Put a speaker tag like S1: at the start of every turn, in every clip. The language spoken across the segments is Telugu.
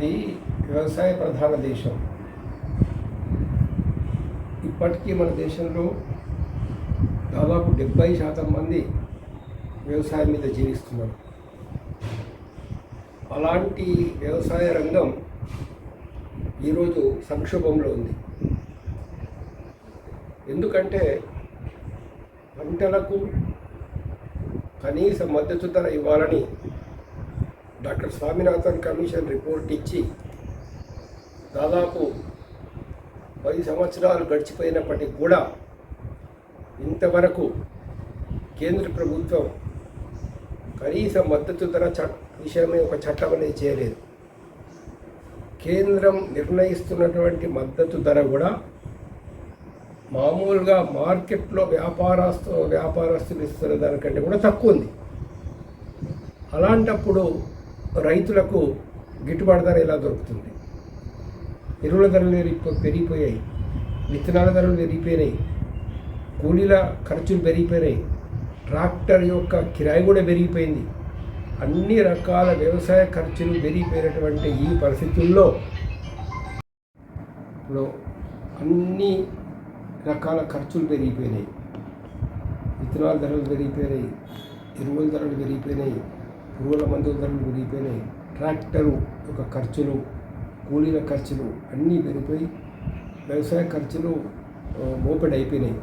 S1: మనది వ్యవసాయ ప్రధాన దేశం. ఇప్పటికీ మన దేశంలో దాదాపు డెబ్బై శాతం మంది వ్యవసాయం మీద జీవిస్తున్నారు. అలాంటి వ్యవసాయ రంగం ఈరోజు సంక్షోభంలో ఉంది. ఎందుకంటే పంటలకు కనీస మద్దతు ధర ఇవ్వాలని డాక్టర్ స్వామినాథన్ కమిషన్ రిపోర్ట్ ఇచ్చి దాదాపు పది సంవత్సరాలు గడిచిపోయినప్పటికీ కూడా ఇంతవరకు కేంద్ర ప్రభుత్వం కనీస మద్దతు ధర చట్ విషయమై ఒక చట్టం అనేది చేయలేదు. కేంద్రం నిర్ణయిస్తున్నటువంటి మద్దతు ధర కూడా మామూలుగా మార్కెట్లో వ్యాపారస్తు వ్యాపారస్తులు ఇస్తున్న దానికంటే కూడా తక్కువ ఉంది. అలాంటప్పుడు రైతులకు గిట్టుబాటు ధర ఎలా దొరుకుతుంది? ఎరువుల ధరలు పెరిగిపోయాయి. విత్తనాల ధరలు పెరిగిపోయినాయి. కూలీల ఖర్చులు పెరిగిపోయినాయి. ట్రాక్టర్ యొక్క కిరాయి కూడా పెరిగిపోయింది. అన్ని రకాల వ్యవసాయ ఖర్చులు పెరిగిపోయినటువంటి ఈ పరిస్థితుల్లో ఇప్పుడు అన్ని రకాల ఖర్చులు పెరిగిపోయినాయి. విత్తనాల ధరలు పెరిగిపోయినాయి. ఎరువుల ధరలు పెరిగిపోయినాయి. పురుగుల మందుల ధరలు పెరిగిపోయినాయి. ట్రాక్టరు యొక్క ఖర్చులు కూలీల ఖర్చులు అన్నీ పెరిగిపోయి వ్యవసాయ ఖర్చులు ఆ, అయిపోయినాయి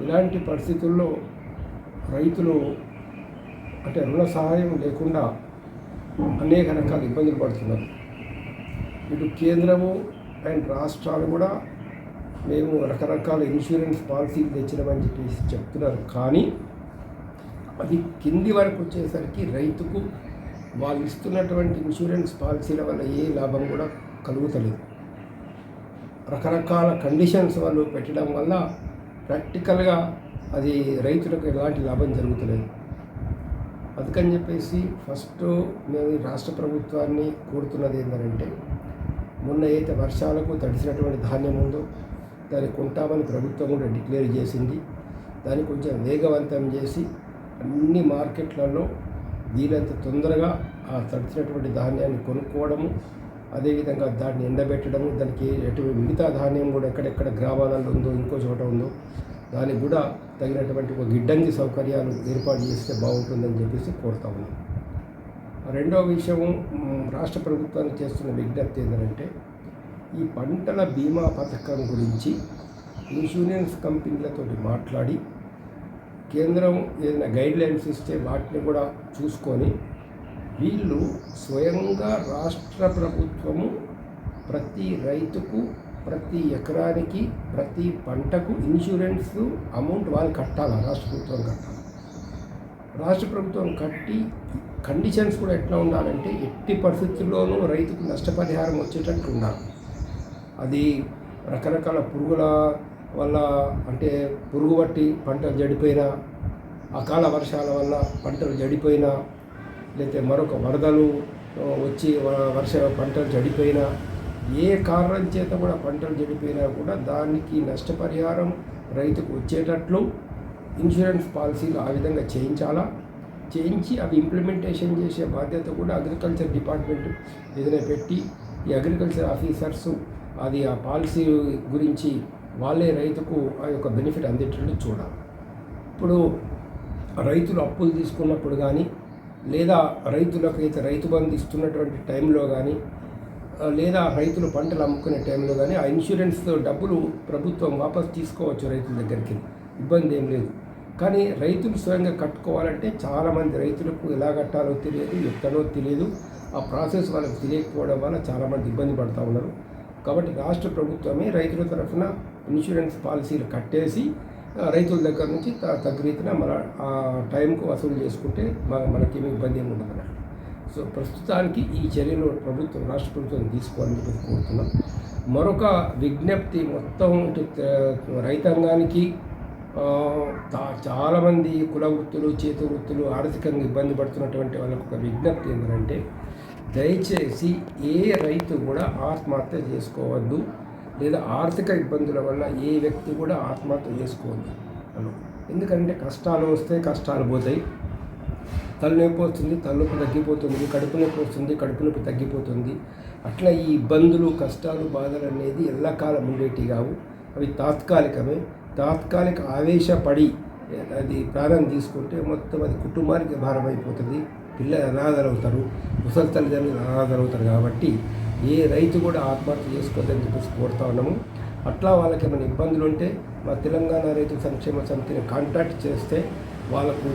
S1: ఇలాంటి పరిస్థితుల్లో రైతులు అంటే రుణ సహాయం లేకుండా అనేక రకాల ఇబ్బందులు పడుతున్నారు. ఇటు కేంద్రము అండ్ రాష్ట్రాలు కూడా మేము రకరకాల ఇన్సూరెన్స్ పాలసీలు తెచ్చినామని చెప్పేసి చెప్తున్నారు. కానీ అది కింది వరకు వచ్చేసరికి రైతుకు వాళ్ళు ఇస్తున్నటువంటి ఇన్సూరెన్స్ పాలసీల వల్ల ఏ లాభం కూడా కలుగుతలేదు. రకరకాల కండిషన్స్ వాళ్ళు పెట్టడం వల్ల ప్రాక్టికల్గా అది రైతులకు ఎలాంటి లాభం జరుగుతలేదు. అందుకని చెప్పేసి ఫస్ట్ మేము రాష్ట్ర ప్రభుత్వాన్ని కోరుతున్నది ఏంటంటే మొన్న అయితే వర్షాలకు తడిసినటువంటి ధాన్యం ఉందో దాన్ని కొంటామని ప్రభుత్వం కూడా డిక్లేర్ చేసింది. దాన్ని కొంచెం వేగవంతం చేసి అన్ని మార్కెట్లలో వీలంత తొందరగా ఆ తడిచినటువంటి ధాన్యాన్ని కొనుక్కోవడము అదేవిధంగా దాన్ని ఎండబెట్టడము దానికి ఎటువంటి మిగతా ధాన్యం కూడా ఎక్కడెక్కడ గ్రామాలలో ఉందో ఇంకో చోట ఉందో దానికి కూడా తగినటువంటి ఒక గిడ్డంగి సౌకర్యాలు ఏర్పాటు చేస్తే బాగుంటుందని చెప్పేసి కోరుతా ఉన్నాం. రెండవ విషయం రాష్ట్ర ప్రభుత్వానికి చేస్తున్న విజ్ఞప్తి ఏంటంటే ఈ పంటల బీమా పథకం గురించి ఇన్సూరెన్స్ కంపెనీలతో మాట్లాడి కేంద్రం ఏదైనా గైడ్ లైన్స్ ఇస్తే వాటిని కూడా చూసుకొని వీళ్ళు స్వయంగా రాష్ట్ర ప్రభుత్వము ప్రతి రైతుకు ప్రతి ఎకరానికి ప్రతి పంటకు ఇన్సూరెన్స్ అమౌంట్ వాళ్ళు కట్టాలి? రాష్ట్ర ప్రభుత్వం కట్టాలి? రాష్ట్ర ప్రభుత్వం కట్టి కండిషన్స్ కూడా ఎట్లా ఉండాలంటే ఎట్టి పరిస్థితుల్లోనూ రైతుకు నష్టపరిహారం వచ్చేటట్టు ఉండాలి. అది రకరకాల పురుగుల వల్ల అంటే పురుగు పట్టి పంటలు జడిపోయినా అకాల వర్షాల వల్ల పంటలు జడిపోయినా లేకపోతే మరొక వరదలు వచ్చి వ- వర్ష పంటలు జడిపోయినా ఏ కారణం చేత కూడా పంటలు జడిపోయినా కూడా దానికి నష్టపరిహారం రైతుకు వచ్చేటట్లు ఇన్సూరెన్స్ పాలసీలు ఆ విధంగా చేయించాలా? చేయించి అవి ఇంప్లిమెంటేషన్ చేసే బాధ్యత కూడా అగ్రికల్చర్ డిపార్ట్మెంట్ ఏదైనా పెట్టి ఈ అగ్రికల్చర్ ఆఫీసర్స్ అది ఆ పాలసీ గురించి వాళ్ళే రైతుకు ఆ యొక్క బెనిఫిట్ అందేటట్లు చూడాలి. ఇప్పుడు రైతులు అప్పులు తీసుకున్నప్పుడు కానీ లేదా రైతులకు అయితే రైతు బంధు ఇస్తున్నటువంటి టైంలో కానీ లేదా రైతులు పంటలు అమ్ముకునే టైంలో కానీ ఆ ఇన్సూరెన్స్ డబ్బులు ప్రభుత్వం వాపస్ తీసుకోవచ్చు రైతుల దగ్గరికి. ఇబ్బంది ఏం లేదు. కానీ రైతులు స్వయంగా కట్టుకోవాలంటే చాలామంది రైతులకు ఎలా కట్టాలో తెలియదు ఎక్కడో తెలియదు. ఆ ప్రాసెస్ వాళ్ళకి తెలియకపోవడం వల్ల చాలామంది ఇబ్బంది పడుతూ ఉన్నారు. కాబట్టి రాష్ట్ర ప్రభుత్వమే రైతుల తరఫున ఇన్సూరెన్స్ పాలసీలు కట్టేసి రైతుల దగ్గర నుంచి తగ్గ రీతిన మన ఆ టైంకు వసూలు చేసుకుంటే మనకి ఏమి ఇబ్బంది ఏమి ఉండదు అన్నట్టు సో ప్రస్తుతానికి ఈ చర్యలు ప్రభుత్వం రాష్ట్ర ప్రభుత్వం తీసుకోవాలని చెప్పి కోరుతున్నాం. మరొక విజ్ఞప్తి మొత్తం రైతాంగానికి చాలామంది కుల వృత్తులు చేతి వృత్తులు ఆర్థికంగా ఇబ్బంది పడుతున్నటువంటి వాళ్ళకు ఒక విజ్ఞప్తి ఏంటంటే దయచేసి ఏ రైతు కూడా ఆత్మహత్య చేసుకోవద్దు. లేదా ఆర్థిక ఇబ్బందుల వల్ల ఏ వ్యక్తి కూడా ఆత్మహత్య చేసుకోవద్దు అను. ఎందుకంటే కష్టాలు వస్తే కష్టాలు పోతాయి. తలనొప్పి వస్తుంది తలనొప్పి తగ్గిపోతుంది కడుపు నొప్పి వస్తుంది కడుపు నొప్పి తగ్గిపోతుంది. అట్లా ఈ ఇబ్బందులు కష్టాలు బాధలు అనేది ఎల్లకాలం ఉండేటివి కావు. అవి తాత్కాలికమే. తాత్కాలిక ఆవేశపడి అది ప్రాణం తీసుకుంటే మొత్తం అది కుటుంబానికి భారం అయిపోతుంది పిల్లలు అనాథలు అవుతారు ముసలి తల్లిదండ్రులు అనాథలు అవుతారు కాబట్టి ఏ రైతు కూడా ఆత్మహత్య చేసుకోదని చెప్పేసి కోరుతా ఉన్నాము. అట్లా వాళ్ళకి ఏమైనా ఇబ్బందులు ఉంటే మా తెలంగాణ రైతు సంక్షేమ సమితిని కాంటాక్ట్ చేస్తే వాళ్ళకు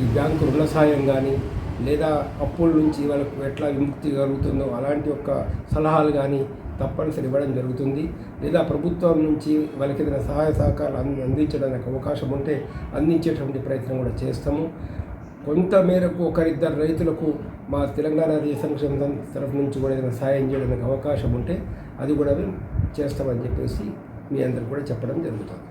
S1: ఈ బ్యాంకు రుణ సాయం కానీ లేదా అప్పుల నుంచి వాళ్ళకు ఎట్లా విముక్తి కలుగుతుందో అలాంటి ఒక సలహాలు కానీ తప్పనిసరి ఇవ్వడం జరుగుతుంది. లేదా ప్రభుత్వం నుంచి వాళ్ళకి ఏదైనా సహాయ సహకారాలు అందించడానికి అవకాశం ఉంటే అందించేటువంటి ప్రయత్నం కూడా చేస్తాము. కొంత మేరకు ఒకరిద్దరు రైతులకు మా తెలంగాణ రైతు సంక్షేమ తరఫు నుంచి కూడా ఏదైనా సాయం చేయడానికి అవకాశం ఉంటే అది కూడా మేము చేస్తామని చెప్పేసి మీ అందరికి కూడా చెప్పడం జరుగుతుంది.